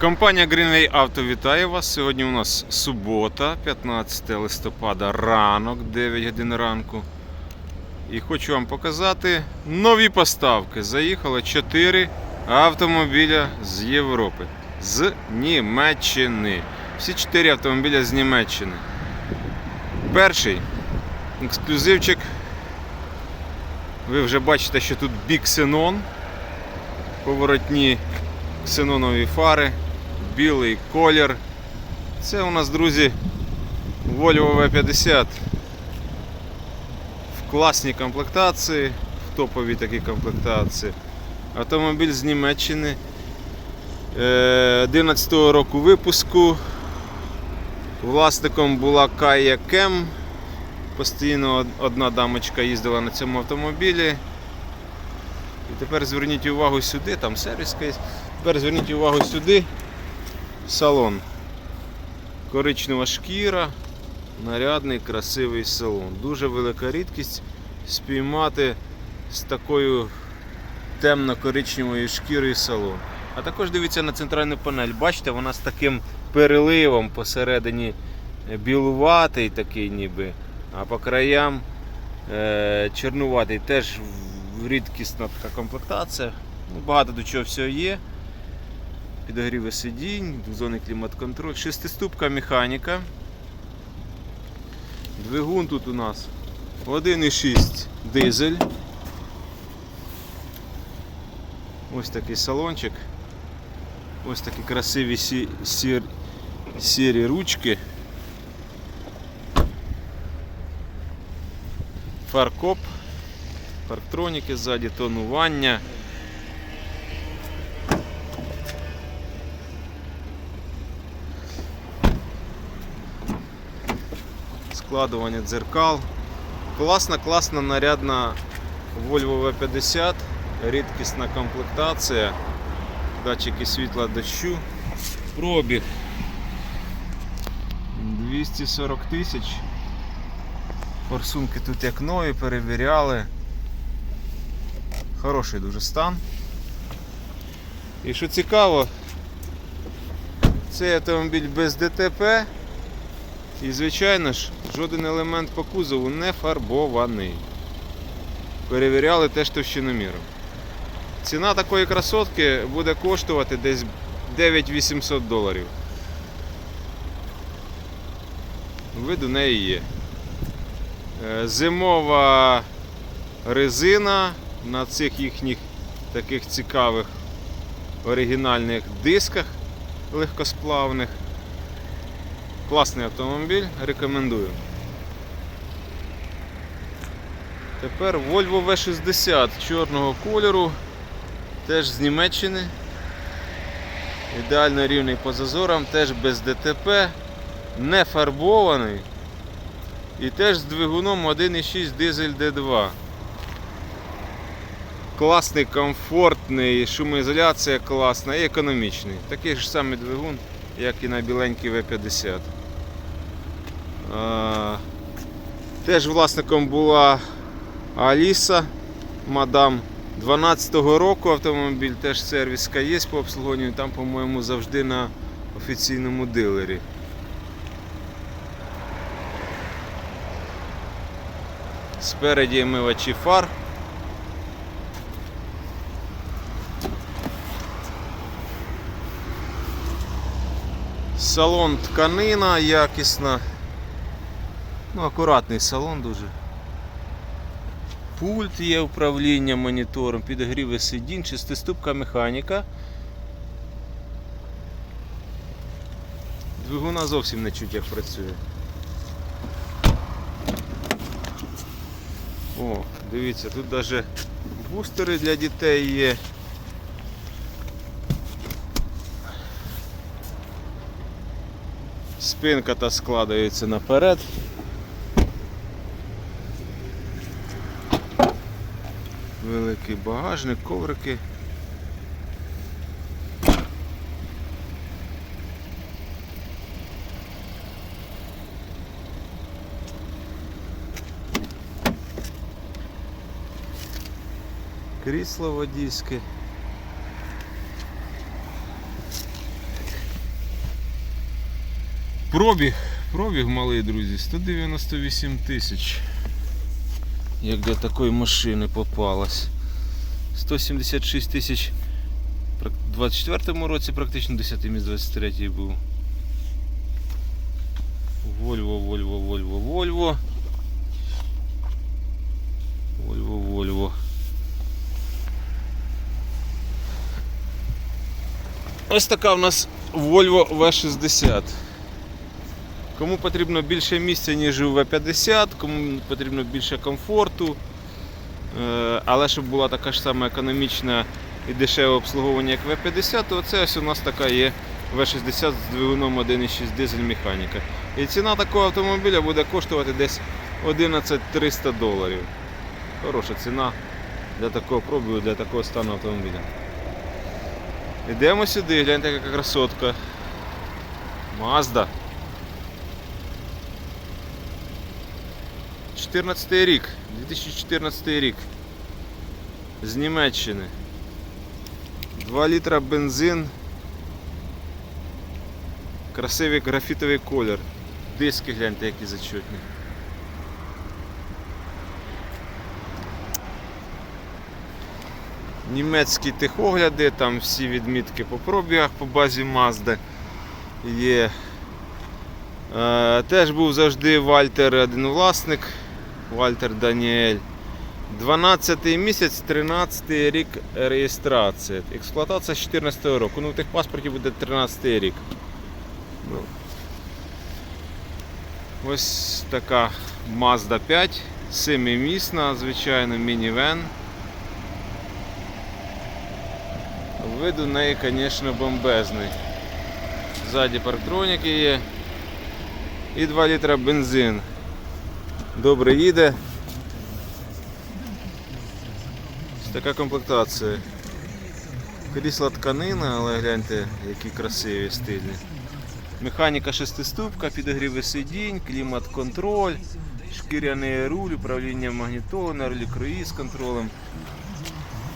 Компанія Greenway Auto вітає вас. Сьогодні у нас субота, 15 листопада, ранок, 9 годин ранку. І хочу вам показати нові поставки. Заїхало 4 автомобіля з Європи, з Німеччини. Всі 4 автомобіля з Німеччини. Перший ексклюзивчик. Ви вже бачите, що тут Big Xenon. Поворотні ксенонові фари, білий колір. Це у нас, друзі, Volvo V50 в класній комплектації, в топовій такій комплектації. Автомобіль з Німеччини е, 11-го року випуску. Власником була Кая Кем. Постійно одна дамочка їздила на цьому автомобілі. І тепер зверніть увагу сюди, там сервіска є. Тепер зверніть увагу сюди. Салон. Коричнева шкіра, нарядний, красивий салон. Дуже велика рідкість спіймати з такою темно-коричневою шкірою салон. А також дивіться на центральну панель. Бачите, вона з таким переливом посередині е, білуватий такий ніби, а по краям е, чорнуватий. Теж рідкісна така комплектація. Ну, багато до чого всього є. Підогріви сидінь, зони клімат-контроль, шестиступка механіка. Двигун тут у нас 1,6 дизель. Ось такий салончик. Ось такі красиві сі, сір, сірі ручки. Фаркоп, парктроніки ззаді, тонування. Складування дзеркал. Класна, класна нарядна Volvo V50, рідкісна комплектація, датчики світла дощу, пробіг 240 тисяч. Форсунки тут як нові, перевіряли. Хороший дуже стан. І що цікаво, цей автомобіль без ДТП. І, звичайно ж, жоден елемент по кузову не фарбований. Перевіряли теж товщиноміром. Ціна такої красотки буде коштувати десь 9800 доларів. Вид у неї є. Е, Зимова резина на цих їхніх таких цікавих оригінальних дисках легкосплавних. Класний автомобіль, рекомендую. Тепер Volvo V60 чорного кольору, теж з Німеччини. Ідеально рівний по зазорам, теж без ДТП, не фарбований і теж з двигуном 1,6 дизель D2. Класний, комфортний, шумоізоляція класна і економічний. Такий ж самий двигун, як і на біленький V50. Теж власником була Аліса, мадам 12-го року автомобіль, теж сервіска є по обслуговуванню, там, по-моєму, завжди на офіційному дилері. Спереді омивачі фар. Салон тканина якісна. Ну, акуратний салон дуже. Пульт є управління монітором, підогріви сидінь, шестиступка механіка. Двигуна зовсім не чуть як працює. О, дивіться, тут навіть бустери для дітей є. Спинка та складається наперед. Великий багажник, коврики. крісло водійське. Пробіг, пробіг малий, друзі, 198 тисяч. Як для такої машини попалась. 176 тисяч у 24-му році, практично 10 місць 23 був. Вольво, Вольво, Вольво, Вольво. Вольво, Вольво. Ось така в нас Volvo V60. Кому потрібно більше місця, ніж у V50, кому потрібно більше комфорту. Е, Але щоб була така ж сама економічна і дешеве обслуговування, як V50, то це ось у нас така є V60 з двигуном 1.6 дизель механіка. І ціна такого автомобіля буде коштувати десь 11 300 доларів. Хороша ціна для такого пробігу, для такого стану автомобіля. Йдемо сюди, гляньте, яка красотка. Mazda. 14 рік, 2014 рік. З Німеччини. 2 літра бензин. Красивий графітовий колір. Диски гляньте, які зачетні. Німецькі техогляди, там всі відмітки по пробігах по базі Mazda є. Е, теж був завжди Вальтер один власник, Вальтер Даніель. 12 місяць, 13 рік реєстрації. Експлуатація з 14 року. Ну, в техпаспорті буде 13 рік. Ну. Ось така Mazda 5, 7-місна, звичайно, мінівен. Вид у неї, звісно, бомбезний. Ззаді парктроніки є. І 2 літра бензин. Добре їде. Ось така комплектація. Крісла тканина, але гляньте, які красиві стильні. Механіка шестиступка, підогріви сидінь, клімат-контроль, шкіряний руль, управління магнітолом, рулі з контролем.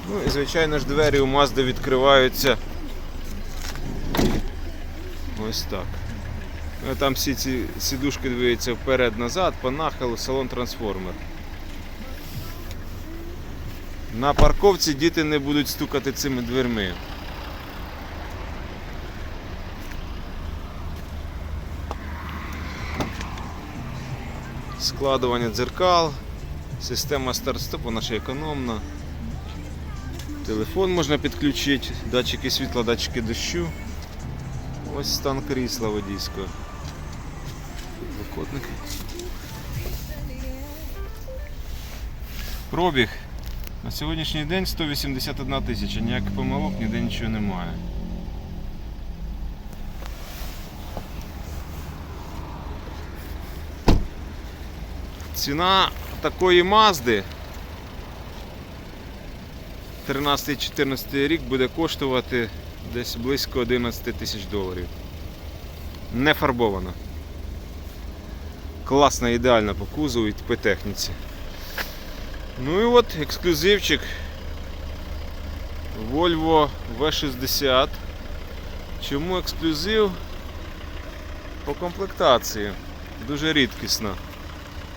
Ну і звичайно ж двері у Mazda відкриваються. Ось так. Ну, Там всі ці сідушки дивляться вперед-назад, по нахилу, салон трансформер. На парковці діти не будуть стукати цими дверми. Складування дзеркал, система старт-стоп, вона ще економна. Телефон можна підключити, датчики світла, датчики дощу. Ось стан крісла водійського. Підлокотник. Пробіг. На сьогоднішній день 181 тисяча, ніяких помилок, ніде нічого немає. Ціна такої Мазди 13-14 рік буде коштувати десь близько 11 тисяч доларів. Не фарбована. Класна, ідеальна по кузову і по техніці. Ну і от ексклюзивчик Volvo V60. Чому ексклюзив? По комплектації. Дуже рідкісна.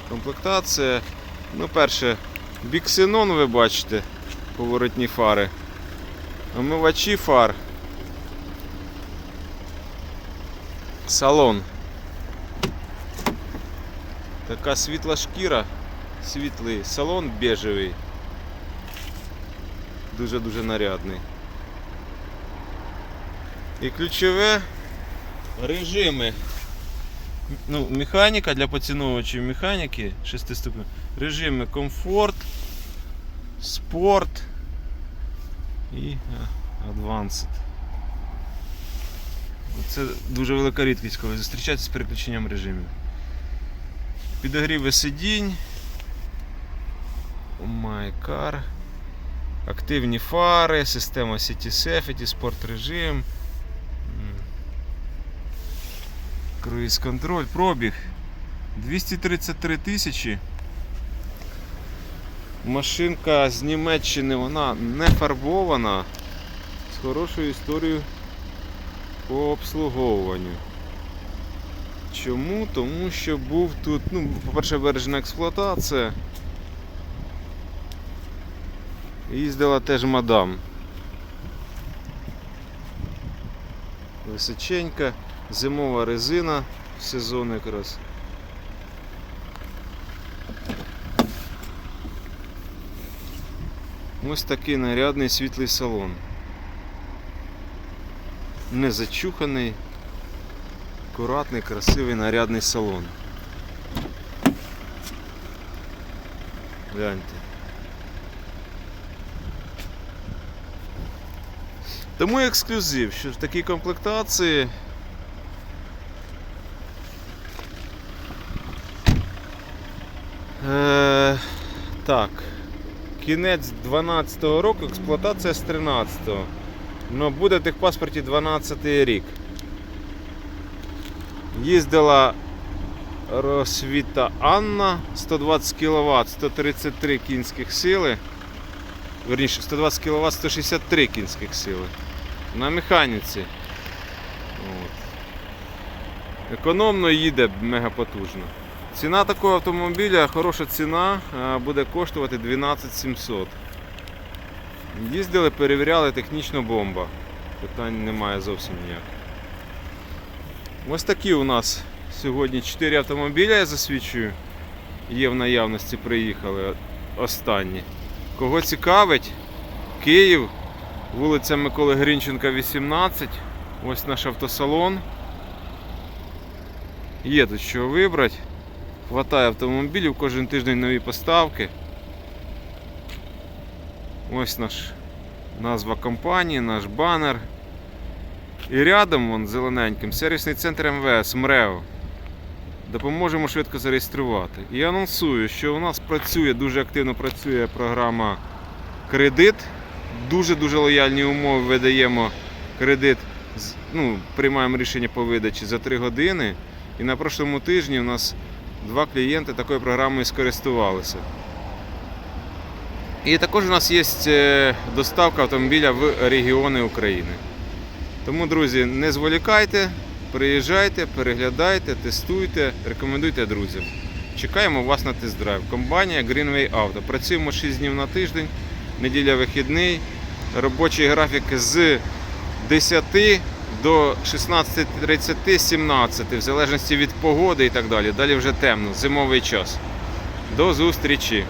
Комплектація. Ну, перше, біксенон ви бачите, поворотні фари. Омивачі фар. Салон. Така світла шкіра, світлий салон бежевий. Дуже-дуже нарядний. І ключове режими. Ну, механіка для поціновувачів механіки 6 ступенів. Режими комфорт, спорт і е, Advanced. Це дуже велика рідкість, коли зустрічається з переключенням режимів. Підогріви сидінь. Car. Активні фари, система City Safety, спорт режим. Круїз контроль, пробіг 233 тисячі. Машинка з Німеччини, вона не фарбована, з хорошою історією по обслуговуванню. Чому? Тому що був тут, ну, по-перше, бережна експлуатація. Їздила теж мадам. Височенька, зимова резина в сезон якраз. Ось такий нарядний світлий салон. Не зачуханий, акуратний, красивий, нарядний салон. Гляньте. Тому ексклюзив, що в такій комплектації Е, так. Кінець 12-го року, експлуатація з 13-го. Ну, буде в техпаспорті 12-й рік. Їздила Росвіта Анна 120 кВт, 133 кінських сили. Верніше, 120 кВт, 163 кінських сили. На механіці. От. Економно їде мега потужно. Ціна такого автомобіля, хороша ціна, буде коштувати 12 700. Їздили, перевіряли технічно бомба. Питань немає зовсім ніяких. Ось такі у нас сьогодні 4 автомобіля, я засвідчую. Є в наявності, приїхали останні. Кого цікавить, Київ, вулиця Миколи Гринченка, 18. Ось наш автосалон. Є тут що вибрати. Хватає автомобілів, кожен тиждень нові поставки. Ось наш назва компанії, наш банер. І рядом вон зелененьким сервісний центр МВС МРЕО. Допоможемо швидко зареєструвати. І анонсую, що у нас працює, дуже активно працює програма Кредит. Дуже-дуже лояльні умови видаємо кредит. Ну, приймаємо рішення по видачі за 3 години. І на прошлому тижні у нас два клієнти такою програмою скористувалися. І також у нас є е, доставка автомобіля в регіони України. Тому, друзі, не зволікайте, приїжджайте, переглядайте, тестуйте, рекомендуйте друзям. Чекаємо вас на тест-драйв. Компанія Greenway Auto. Працюємо 6 днів на тиждень, неділя вихідний, робочий графік з 10 до 16.30, 17, в залежності від погоди і так далі. Далі вже темно, зимовий час. До зустрічі!